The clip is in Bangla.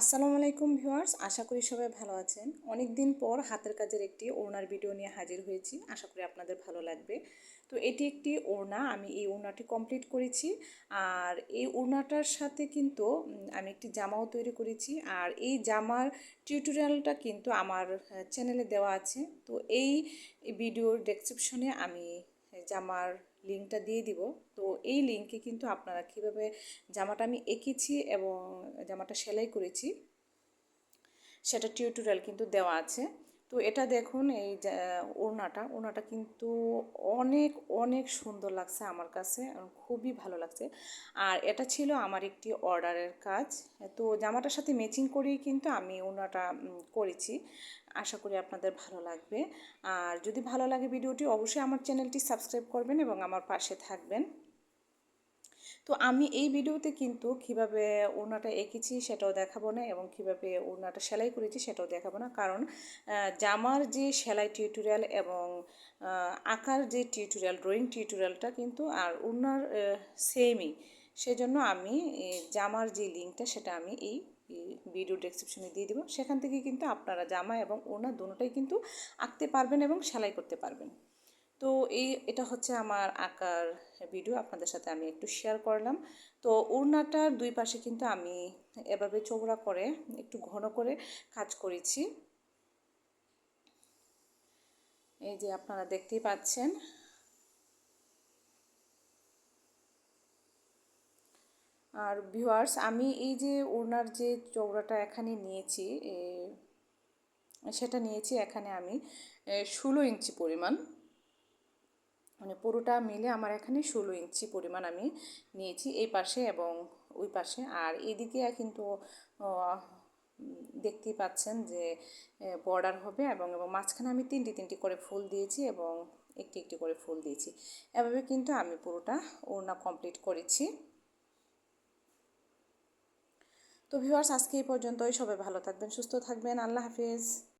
আসসালামু আলাইকুম ভিউয়ার্স, আশা করি সবাই ভালো আছেন। অনেক দিন পর হাতের কাজের একটি ওড়নার ভিডিও নিয়ে হাজির হয়েছি, আশা করি আপনাদের ভালো লাগবে। তো এটি একটি ওড়না, আমি এই ওড়নাটি কমপ্লিট করেছি। আর এই ওড়নাটার সাথে কিন্তু আমি একটি জামাও তৈরি করেছি। আর এই জামার টিউটোরিয়ালটা কিন্তু আমার চ্যানেলে দেওয়া আছে। তো এই ভিডিওর ডেসক্রিপশনে আমি জামার লিঙ্কটা দিয়ে দিব। তো এই লিঙ্কে কিন্তু আপনারা কীভাবে জামাটা আমি এঁকেছি এবং জামাটা সেলাই করেছি, সেটা টিউটোরিয়াল কিন্তু দেওয়া আছে। তো এটা দেখুন, এই ওড়নাটা ওড়নাটা কিন্তু অনেক অনেক সুন্দর লাগছে আমার কাছে খুবই ভালো লাগছে। আর এটা ছিল আমার একটি অর্ডারের কাজ, তো জামাটার সাথে ম্যাচিং করেই কিন্তু আমি ওড়নাটা করেছি। আশা করি আপনাদের ভালো লাগবে। আর যদি ভালো লাগে ভিডিওটি, অবশ্যই আমার চ্যানেলটি সাবস্ক্রাইব করবেন এবং আমার পাশে থাকবেন। তো আমি এই ভিডিওতে কিন্তু কীভাবে ওড়নাটা এঁকেছি সেটাও দেখাবো না এবং কীভাবে ওড়নাটা সেলাই করেছি সেটাও দেখাবো না। কারণ জামার যে সেলাই টিউটোরিয়াল এবং আঁকার যে টিউটোরিয়াল ড্রয়িং টিউটোরিয়ালটা কিন্তু আর ওড়নার সেমই সেজন্য আমি জামার যে লিঙ্কটা সেটা আমি এই ভিডিও ডেসক্রিপশনে দিয়ে দেবো। সেখান থেকে কিন্তু আপনারা জামা এবং ওড়না দুটোটাই কিন্তু আঁকতে পারবেন এবং সেলাই করতে পারবেন। এই, এটা হচ্ছে আমার আঁকার ভিডিও আপনাদের সাথে আমি একটু শেয়ার করলাম। তো ওড়নাটার দুই পাশে কিন্তু আমি এভাবে চৌড়া করে, একটু ঘন করে কাজ করেছি। এই যে আপনারা দেখতেই পাচ্ছেন। আর ভিউয়ার্স আমি এই যে ওড়নার যে চৌড়াটা এখানে নিয়েছি সেটা নিয়েছি, এখানে আমি ষোলো ইঞ্চি পরিমাণ। মানে পুরোটা মিলে আমার এখানে ষোলো ইঞ্চি পরিমাণ আমি নিয়েছি, এই পাশে এবং ওই পাশে। আর এদিকে কিন্তু দেখতেই পাচ্ছেন যে বর্ডার হবে এবং এবং মাঝখানে আমি তিনটি তিনটি করে ফুল দিয়েছি এবং একটি একটি করে ফুল দিয়েছি। এভাবে কিন্তু আমি পুরোটা ওড়না কমপ্লিট করেছি। তো ভিউয়ার্স আজকে এই পর্যন্তই। সবাই ভালো থাকবেন, সুস্থ থাকবেন। আল্লাহ হাফিজ।